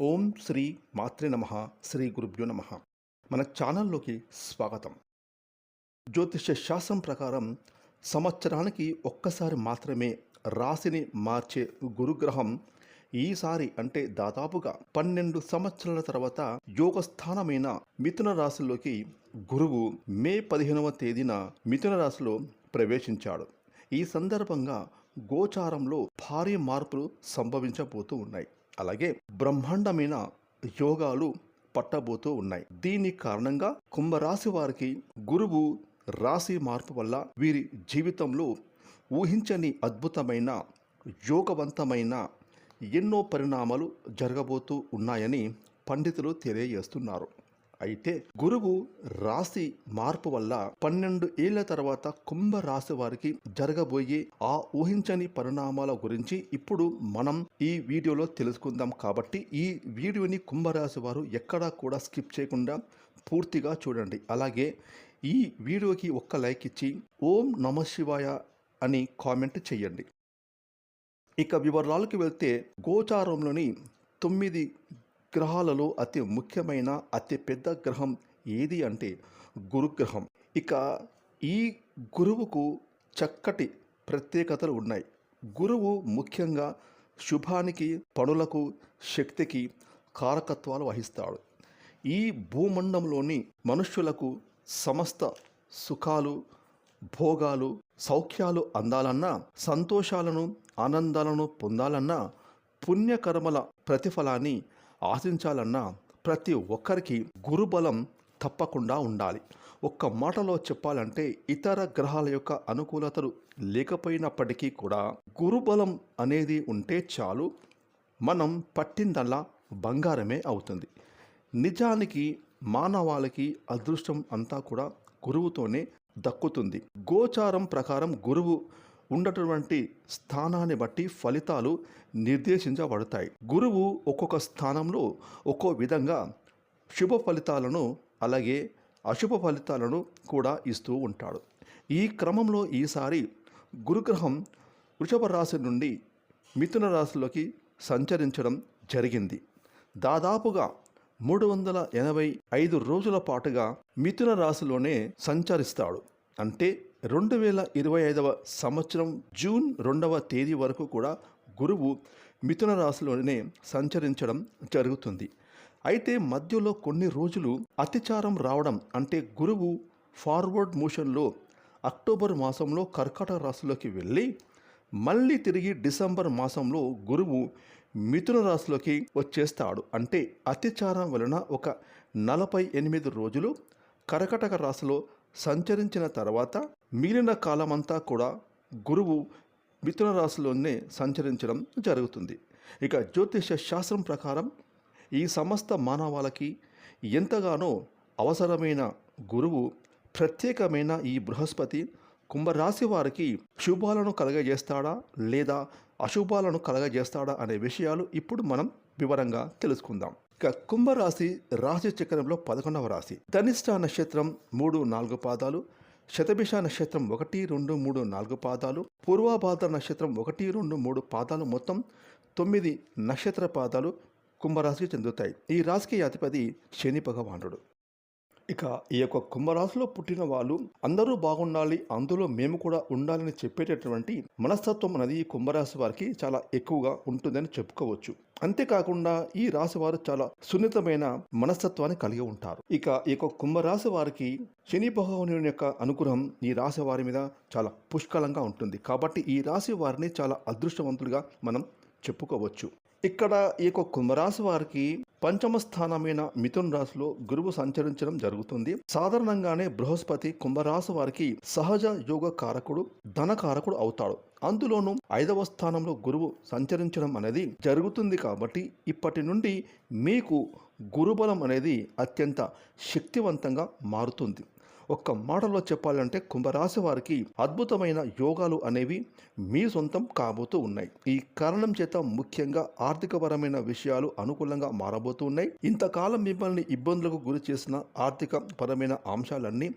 ఓం శ్రీ మాతృ నమ శ్రీ గురుభ్యో నమ. మన ఛానల్లోకి స్వాగతం. జ్యోతిష శాస్త్రం ప్రకారం సంవత్సరానికి ఒక్కసారి మాత్రమే రాశిని మార్చే గురుగ్రహం ఈసారి అంటే దాదాపుగా పన్నెండు సంవత్సరాల తర్వాత యోగస్థానమైన మిథున రాశిలోకి గురువు మే పదిహేనవ తేదీన మిథున రాశిలో ప్రవేశించాడు. ఈ సందర్భంగా గోచారంలో భారీ మార్పులు సంభవించబోతూ ఉన్నాయి. అలాగే బ్రహ్మాండమైన యోగాలు పట్టబోతూ ఉన్నాయి. దీని కారణంగా కుంభరాశి వారికి గురువు రాశి మార్పు వల్ల వీరి జీవితంలో ఊహించని అద్భుతమైన యోగవంతమైన ఎన్నో పరిణామాలు జరగబోతూ ఉన్నాయని పండితులు తెలియజేస్తున్నారు. అయితే గురువు రాశి మార్పు వల్ల పన్నెండు ఏళ్ళ తర్వాత కుంభ రాశి వారికి జరగబోయే ఆ ఊహించని పరిణామాల గురించి ఇప్పుడు మనం ఈ వీడియోలో తెలుసుకుందాం కాబట్టి ఈ వీడియోని కుంభరాశి వారు ఎక్కడా కూడా స్కిప్ చేయకుండా పూర్తిగా చూడండి. అలాగే ఈ వీడియోకి ఒక్క లైక్ ఇచ్చి ఓం నమ శివాయ అని కామెంట్ చేయండి. ఇక వివరాలకు వెళ్తే గోచారంలోని తొమ్మిది గ్రహాలలో అతి ముఖ్యమైన అతి పెద్ద గ్రహం ఏది అంటే గురుగ్రహం. ఇక ఈ గురువుకు చక్కటి ప్రత్యేకతలు ఉన్నాయి. గురువు ముఖ్యంగా శుభానికి పనులకు శక్తికి కారకత్వాలు వహిస్తాడు. ఈ భూమండంలోని మనుష్యులకు సమస్త సుఖాలు భోగాలు సౌఖ్యాలు అందాలన్నా సంతోషాలను ఆనందాలను పొందాలన్నా పుణ్యకర్మల ప్రతిఫలాన్ని ఆశించాలన్నా ప్రతి ఒక్కరికి గురుబలం తప్పకుండా ఉండాలి. ఒక్క మాటలో చెప్పాలంటే ఇతర గ్రహాల యొక్క అనుకూలతలు లేకపోయినప్పటికీ కూడా గురుబలం అనేది ఉంటే చాలు మనం పట్టిందల్లా బంగారమే అవుతుంది. నిజానికి మానవాళికి అదృష్టం అంతా కూడా గురువుతోనే దక్కుతుంది. గోచారం ప్రకారం గురువు ఉన్నటువంటి స్థానాన్ని బట్టి ఫలితాలు నిర్దేశించబడతాయి. గురువు ఒక్కొక్క స్థానంలో ఒక్కో విధంగా శుభ ఫలితాలను అలాగే అశుభ ఫలితాలను కూడా ఇస్తూ ఉంటాడు. ఈ క్రమంలో ఈసారి గురుగ్రహం వృషభ రాశి నుండి మిథున రాశిలోకి సంచరించడం జరిగింది. దాదాపుగా మూడు వందల ఎనభై ఐదు రోజుల పాటుగా మిథున రాశిలోనే సంచరిస్తాడు. అంటే రెండు వేల ఇరవై ఐదవ సంవత్సరం జూన్ రెండవ తేదీ వరకు కూడా గురువు మిథున రాశిలోనే సంచరించడం జరుగుతుంది. అయితే మధ్యలో కొన్ని రోజులు అతిచారం రావడం అంటే గురువు ఫార్వర్డ్ మోషన్లో అక్టోబర్ మాసంలో కర్కాటక రాశిలోకి వెళ్ళి మళ్ళీ తిరిగి డిసెంబర్ మాసంలో గురువు మిథున రాశిలోకి వచ్చేస్తాడు. అంటే అతిచారం వలన ఒక నలభై ఎనిమిది రోజులు కర్కటక రాశిలో సంచరించిన తర్వాత మిగిలిన కాలమంతా కూడా గురువు మిథున రాశిలోనే సంచరించడం జరుగుతుంది. ఇక జ్యోతిష శాస్త్రం ప్రకారం ఈ సమస్త మానవాళకి ఎంతగానో అవసరమైన గురువు ప్రత్యేకమైన ఈ బృహస్పతి కుంభరాశి వారికి శుభాలను కలగజేస్తాడా లేదా అశుభాలను కలగజేస్తాడా అనే విషయాలు ఇప్పుడు మనం వివరంగా తెలుసుకుందాం. ఇక కుంభరాశి రాశి చక్రంలో పదకొండవ రాశి. ధనిష్ట నక్షత్రం మూడు నాలుగు పాదాలు శతభిష నక్షత్రం ఒకటి రెండు మూడు నాలుగు పాదాలు పూర్వాభాద్ర నక్షత్రం ఒకటి రెండు మూడు పాదాలు మొత్తం తొమ్మిది నక్షత్ర పాదాలు కుంభరాశికి చెందుతాయి. ఈ రాశికి అధిపతి శని భగవానుడు. ఇక ఈ యొక్క కుంభరాశిలో పుట్టిన వాళ్ళు అందరూ బాగుండాలి అందులో మేము కూడా ఉండాలని చెప్పేటటువంటి మనస్తత్వం అనేది ఈ కుంభరాశి వారికి చాలా ఎక్కువగా ఉంటుందని చెప్పుకోవచ్చు. అంతేకాకుండా ఈ రాశి వారు చాలా సున్నితమైన మనస్తత్వాన్ని కలిగి ఉంటారు. ఇక ఈ యొక్క కుంభరాశి వారికి శని భగవానుని యొక్క అనుగ్రహం ఈ రాశి వారి మీద చాలా పుష్కలంగా ఉంటుంది. కాబట్టి ఈ రాశి వారిని చాలా అదృష్టవంతులుగా మనం చెప్పుకోవచ్చు. ఇక్కడ ఈ యొక్క కుంభరాశి వారికి పంచమ స్థానమైన మిథున్ రాశిలో గురువు సంచరించడం జరుగుతుంది. సాధారణంగానే బృహస్పతి కుంభరాశి వారికి సహజ యోగ కారకుడు ధన కారకుడు అవుతాడు. అందులోనూ ఐదవ స్థానంలో గురువు సంచరించడం అనేది జరుగుతుంది కాబట్టి ఇప్పటి నుండి మీకు గురుబలం అనేది అత్యంత శక్తివంతంగా మారుతుంది. ఒక్క మాటలో చెప్పాలంటే కుంభరాశి వారికి అద్భుతమైన యోగాలు అనేవి మీ సొంతం కాబోతూ ఉన్నాయి. ఈ కారణం చేత ముఖ్యంగా ఆర్థికపరమైన విషయాలు అనుకూలంగా మారబోతూ ఉన్నాయి. ఇంతకాలం మిమ్మల్ని ఇబ్బందులకు గురి చేసిన ఆర్థిక పరమైన అంశాలన్నీ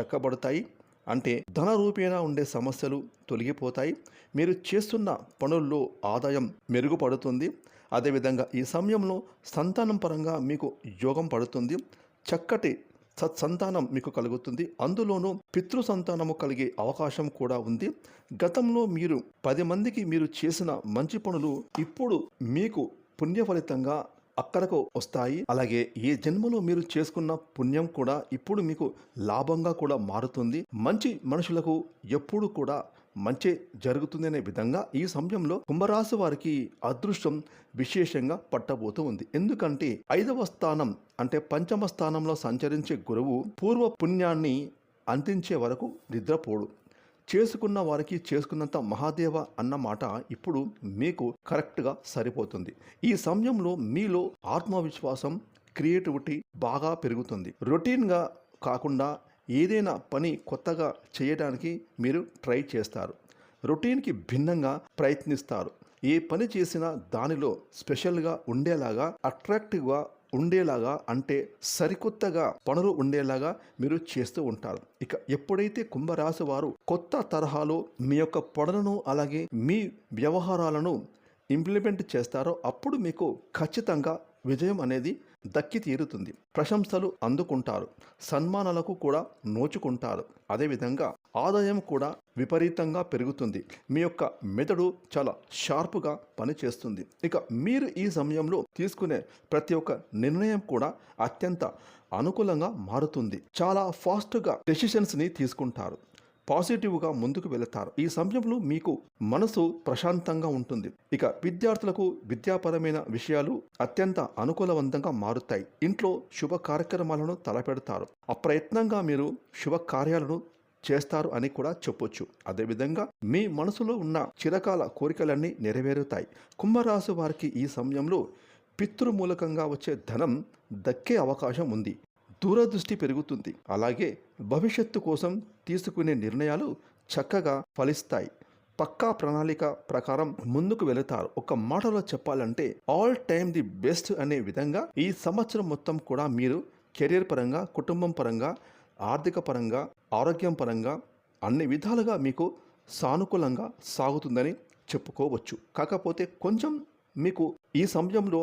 చక్కబడతాయి. అంటే ధన రూపేణా ఉండే సమస్యలు తొలగిపోతాయి. మీరు చేస్తున్న పనుల్లో ఆదాయం మెరుగుపడుతుంది. అదేవిధంగా ఈ సమయంలో సంతానం పరంగా మీకు యోగం పడుతుంది. చక్కటి సత్సంతానం మీకు కలుగుతుంది. అందులోనూ పితృ సంతానము కలిగే అవకాశం కూడా ఉంది. గతంలో మీరు పది మందికి మీరు చేసిన మంచి పనులు ఇప్పుడు మీకు పుణ్య ఫలితంగా అక్కడకు వస్తాయి. అలాగే ఏ జన్మలో మీరు చేసుకున్న పుణ్యం కూడా ఇప్పుడు మీకు లాభంగా కూడా మారుతుంది. మంచి మనుషులకు ఎప్పుడు కూడా మంచి జరుగుతుందనే విధంగా ఈ సమయంలో కుంభరాశి వారికి అదృష్టం విశేషంగా పట్టబోతూ ఉంది. ఎందుకంటే ఐదవ స్థానం అంటే పంచమ స్థానంలో సంచరించే గురువు పూర్వ పుణ్యాన్ని అందించే వరకు నిద్రపోడు. చేసుకున్న వారికి చేసుకున్నంత మహాదేవ అన్న మాట ఇప్పుడు మీకు కరెక్ట్గా సరిపోతుంది. ఈ సమయంలో మీలో ఆత్మవిశ్వాసం క్రియేటివిటీ బాగా పెరుగుతుంది. రొటీన్గా కాకుండా ఏదైనా పని కొత్తగా చేయడానికి మీరు ట్రై చేస్తారు. రొటీన్కి భిన్నంగా ప్రయత్నిస్తారు. ఏ పని చేసినా దానిలో స్పెషల్గా ఉండేలాగా అట్రాక్టివ్గా ఉండేలాగా అంటే సరికొత్తగా పనులు ఉండేలాగా మీరు చేస్తూ ఉంటారు. ఇక ఎప్పుడైతే కుంభరాశి వారు కొత్త తరహాలో మీ యొక్క పొడలను అలాగే మీ వ్యవహారాలను ఇంప్లిమెంట్ చేస్తారో అప్పుడు మీకు ఖచ్చితంగా విజయం అనేది దక్కి తీరుతుంది ప్రశంసలు అందుకుంటారు. సన్మానాలకు కూడా నోచుకుంటారు. అదేవిధంగా ఆదాయం కూడా విపరీతంగా పెరుగుతుంది. మీ యొక్క మెదడు చాలా షార్ప్గా పనిచేస్తుంది. ఇక మీరు ఈ సమయంలో తీసుకునే ప్రతి ఒక్క నిర్ణయం కూడా అత్యంత అనుకూలంగా మారుతుంది. చాలా ఫాస్ట్గా డెసిషన్స్ని తీసుకుంటారు. పాజిటివ్గా ముందుకు వెళతారు. ఈ సమయంలో మీకు మనసు ప్రశాంతంగా ఉంటుంది. ఇక విద్యార్థులకు విద్యాపరమైన విషయాలు అత్యంత అనుకూలవంతంగా మారుతాయి. ఇంట్లో శుభ కార్యక్రమాలను తలపెడతారు. అప్రయత్నంగా మీరు శుభ కార్యాలను చేస్తారు అని కూడా చెప్పొచ్చు. అదేవిధంగా మీ మనసులో ఉన్న చిరకాల కోరికలన్నీ నెరవేరుతాయి. కుంభరాశి వారికి ఈ సమయంలో పితృమూలకంగా వచ్చే ధనం దక్కే అవకాశం ఉంది. దూరదృష్టి పెరుగుతుంది. అలాగే భవిష్యత్తు కోసం తీసుకునే నిర్ణయాలు చక్కగా ఫలిస్తాయి. పక్కా ప్రణాళిక ప్రకారం ముందుకు వెళతారు. ఒక మాటలో చెప్పాలంటే ఆల్ టైమ్ ది బెస్ట్ అనే విధంగా ఈ సంవత్సరం మొత్తం కూడా మీరు కెరీర్ పరంగా కుటుంబం పరంగా ఆర్థిక పరంగా ఆరోగ్యం పరంగా అన్ని విధాలుగా మీకు సానుకూలంగా సాగుతుందని చెప్పుకోవచ్చు. కాకపోతే కొంచెం మీకు ఈ సమయంలో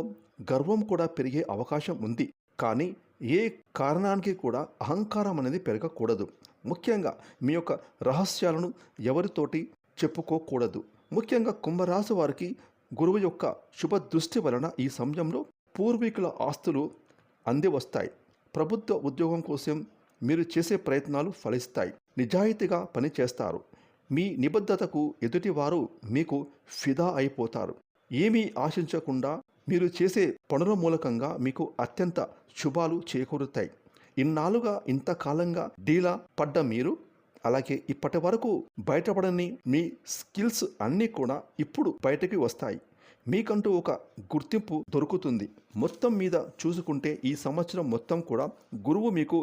గర్వం కూడా పెరిగే అవకాశం ఉంది. కానీ ఏ కారణానికి కూడా అహంకారం అనేది పెరగకూడదు. ముఖ్యంగా మీ యొక్క రహస్యాలను ఎవరితోటి చెప్పుకోకూడదు. ముఖ్యంగా కుంభరాశి వారికి గురువు యొక్క శుభ దృష్టి వలన ఈ సమయంలో పూర్వీకుల ఆస్తులు అంది వస్తాయి ప్రభుత్వ ఉద్యోగం కోసం మీరు చేసే ప్రయత్నాలు ఫలిస్తాయి. నిజాయితీగా పనిచేస్తారు మీ నిబద్ధతకు ఎదుటివారు మీకు ఫిదా అయిపోతారు. ఏమీ ఆశించకుండా మీరు చేసే పనుల మూలకంగా మీకు అత్యంత శుభాలు చేకూరుతాయి. ఇన్నాళ్ళుగా ఇంతకాలంగా డీలా పడ్డ మీరు అలాగే ఇప్పటి వరకు బయటపడని మీ స్కిల్స్ అన్నీ కూడా ఇప్పుడు బయటకి వస్తాయి. మీకంటూ ఒక గుర్తింపు దొరుకుతుంది. మొత్తం మీద చూసుకుంటే ఈ సంవత్సరం మొత్తం కూడా గురువు మీకు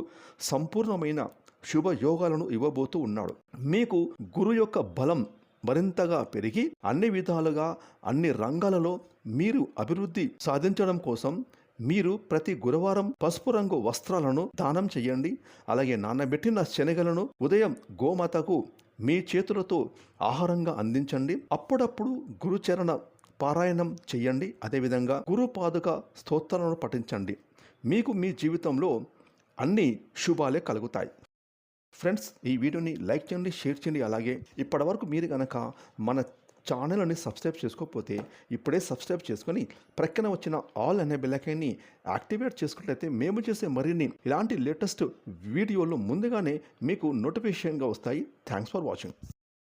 సంపూర్ణమైన శుభయోగాలను ఇవ్వబోతూ ఉన్నాడు. మీకు గురు యొక్క బలం మరింతగా పెరిగి అన్ని విధాలుగా అన్ని రంగాలలో మీరు అభివృద్ధి సాధించడం కోసం మీరు ప్రతి గురువారం పసుపు రంగు వస్త్రాలను దానం చేయండి. అలాగే నానబెట్టిన శనగలను ఉదయం గోమాతకు మీ చేతులతో ఆహారంగా అందించండి. అప్పుడప్పుడు గురుచరణ పారాయణం చేయండి. అదేవిధంగా గురు పాదుక స్తోత్రాలను పఠించండి. మీకు మీ జీవితంలో అన్ని శుభాలే కలుగుతాయి. ఫ్రెండ్స్ ఈ వీడియోని లైక్ చేయండి షేర్ చేయండి. అలాగే ఇప్పటివరకు మీరు కనుక మన ఛానల్ని సబ్స్క్రైబ్ చేసుకోకపోతే ఇప్పుడే సబ్స్క్రైబ్ చేసుకొని ప్రక్కన వచ్చిన ఆల్ అనే బెల్లకైని యాక్టివేట్ చేసుకున్నట్లయితే మేము చేసే మరిన్ని ఇలాంటి లేటెస్ట్ వీడియోలు ముందుగానే మీకు నోటిఫికేషన్గా వస్తాయి. Thanks for watching